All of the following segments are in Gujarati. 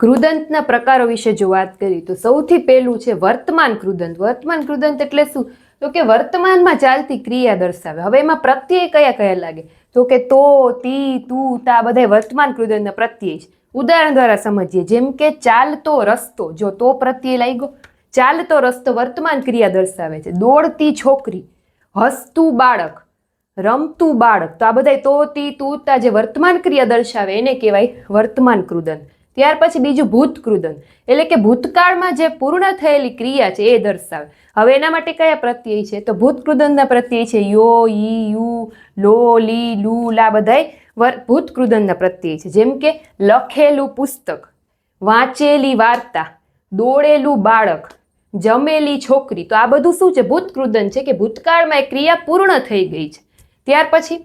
કૃદંતના પ્રકારો વિશે જો વાત કરી તો સૌથી પહેલું છે વર્તમાન કૃદંત વર્તમાન કૃદંત એટલે શું? તો કે વર્તમાનમાં ચાલતી ક્રિયા દર્શાવે. હવે એમાં પ્રત્યય કયા કયા લાગે? તો કે તો, તી, તું, તા બધા વર્તમાન કૃદંતના પ્રત્યય છે. ઉદાહરણ દ્વારા સમજીએ. જેમ કે ચાલતો રસ્તો. જો તો પ્રત્યય લાગ્યો? ચાલતો રસ્તો વર્તમાન ક્રિયા દર્શાવે છે. દોડતી છોકરી, હસતું બાળક, રમતું બાળક. તો આ બધા તો, તી, તું, તા જે વર્તમાન ક્રિયા દર્શાવે એને કહેવાય વર્તમાન કૃદંત ત્યાર પછી બીજું ભૂત કૃદંત એટલે કે ભૂતકાળમાં જે પૂર્ણ થયેલી ક્રિયા છે એ દર્શાવે. હવે એના માટે કયા પ્રત્યય છે? તો ભૂત કૃદંતના પ્રત્યય છે યો, ઈ, યુ, લો, લી, લુ, લા બધાય વર ભૂત કૃદંતના પ્રત્યય છે. જેમ કે લખેલું પુસ્તક, વાંચેલી વાર્તા, દોડેલું બાળક, જમેલી છોકરી. તો આ બધું શું છે? ભૂતકૃદન છે કે ભૂતકાળમાં એ ક્રિયા પૂર્ણ થઈ ગઈ છે. ત્યાર પછી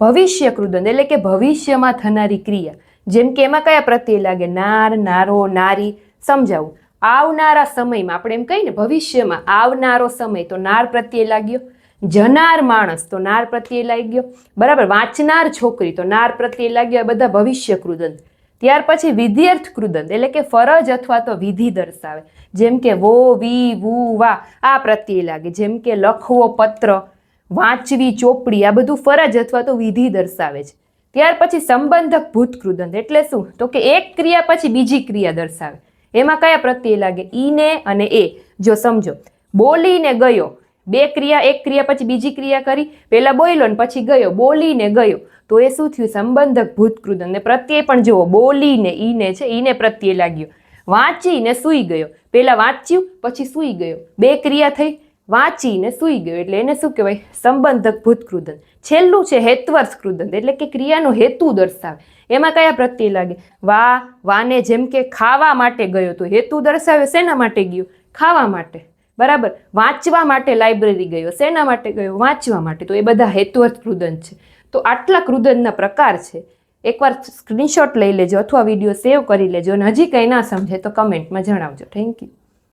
ભવિષ્ય કૃદન એટલે કે ભવિષ્યમાં થનારી ક્રિયા. જેમ કે એમાં કયા પ્રત્યય લાગે? નાર, નારો, નારી. સમજાવું. આવનારા સમયમાં, આપણે એમ કહીએ ને, ભવિષ્યમાં આવનારો સમય તો નાર પ્રત્યય લાગ્યો. જનાર માણસ તો નાર પ્રત્યે લાગ્યો બરાબર? વાંચનાર છોકરી તો નાર પ્રત્યે લાગ્યો. આ બધા ભવિષ્ય કૃદંત. ત્યાર પછી વિધ્યર્થ કૃદંત, એટલે કે ફરજ અથવા તો વિધિ દર્શાવે. જેમ કે વો, વી, વુ, વા, આ પ્રત્યે લાગે. જેમ કે લખવો પત્ર, વાંચવી ચોપડી, આ બધું ફરજ અથવા તો વિધિ દર્શાવે છે. ત્યાર પછી સંબંધક ભૂતકૃદંત એટલે શું? તો કે એક ક્રિયા પછી બીજી ક્રિયા દર્શાવે. એમાં કયા પ્રત્યય લાગે? ઈને અને એ. જો સમજો, બોલીને ગયો. બે ક્રિયા, એક ક્રિયા પછી બીજી ક્રિયા કરી. પહેલા બોલ્યો ને પછી ગયો. બોલીને ગયો. તો એ શું થયું? સંબંધક ભૂતકૃદંત ને પ્રત્યય પણ જુઓ, બોલીને ઈને છે ઈને પ્રત્યય લાગ્યો. વાંચીને સૂઈ ગયો. પહેલા વાંચ્યું, પછી સૂઈ ગયો. બે ક્રિયા થઈ. વાંચીને સૂઈ ગયો એટલે એને શું કહેવાય? સંબંધક ભૂતકૃદંત છેલ્લું છે હેતવર્ષ કૃદંત એટલે કે ક્રિયાનો હેતુ દર્શાવે. એમાં કયા પ્રત્યે લાગે? વા, વાને જેમ કે ખાવા માટે ગયો તો હેતુ દર્શાવે શેના માટે ગયો? ખાવા માટે. બરાબર? વાંચવા માટે લાઇબ્રેરી ગયો. શેના માટે ગયો? વાંચવા માટે. તો એ બધા હેતુઅર્થ કૃદંત છે. તો આટલા કૃદંતના પ્રકાર છે. એકવાર સ્ક્રીનશોટ લઈ લેજો અથવા વીડિયો સેવ કરી લેજો અને હજી કંઈ ના સમજે તો કમેન્ટમાં જણાવજો. Thank you